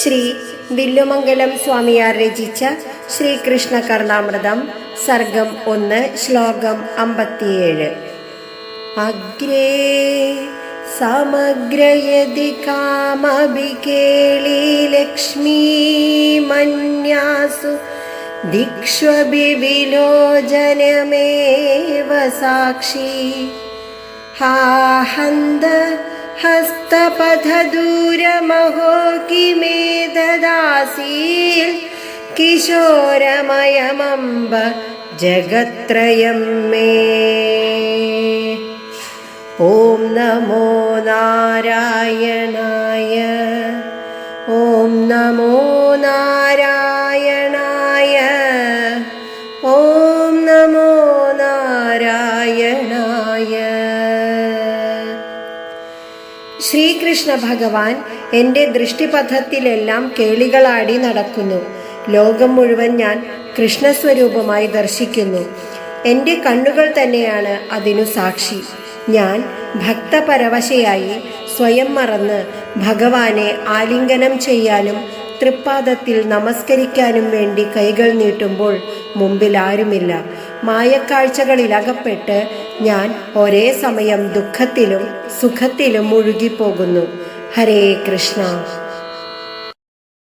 ശ്രീ വില്ലുമംഗലം സ്വാമിയാർ രചിച്ച ശ്രീകൃഷ്ണ കർണാമൃതം സർഗം ഒന്ന് ശ്ലോകം അമ്പത്തിയേഴ്. അഗ്രേ സമഗ്രയതി കാമഭികേളി ലക്ഷ്മീ മന്യാസു ദിക്ഷ്വപി വിലോചനമേവ സാക്ഷി. ഹാഹന്ത ഹസ്തപഥദൂരമഹോ കിമേ ദദാസീൽ കിശോരമയമംബ ജഗത്രയം മേ ഓം നമോ നാരായണായ ഓം നമോ നാരായണായ ശ്രീകൃഷ്ണ ഭഗവാൻ എന്റെ ദൃഷ്ടിപഥത്തിലെല്ലാം കേളികളാടി നടക്കുന്നു. ലോകം മുഴുവൻ ഞാൻ കൃഷ്ണസ്വരൂപമായി ദർശിക്കുന്നു. എന്റെ കണ്ണുകൾ തന്നെയാണ് അതിനു സാക്ഷി. ഞാൻ ഭക്തപരവശയായി സ്വയം മറന്ന് ഭഗവാനെ ആലിംഗനം ചെയ്യാനും തൃപ്പാദത്തിൽ നമസ്കരിക്കാനും വേണ്ടി കൈകൾ നീട്ടുമ്പോൾ മുമ്പിൽ ആരുമില്ല മായക്കാഴ്ചകളിൽ അകപ്പെട്ട് ഞാൻ ഒരേ സമയം ദുഃഖത്തിലും സുഖത്തിലും മുഴുകിപ്പോകുന്നു. ഹരേ കൃഷ്ണ.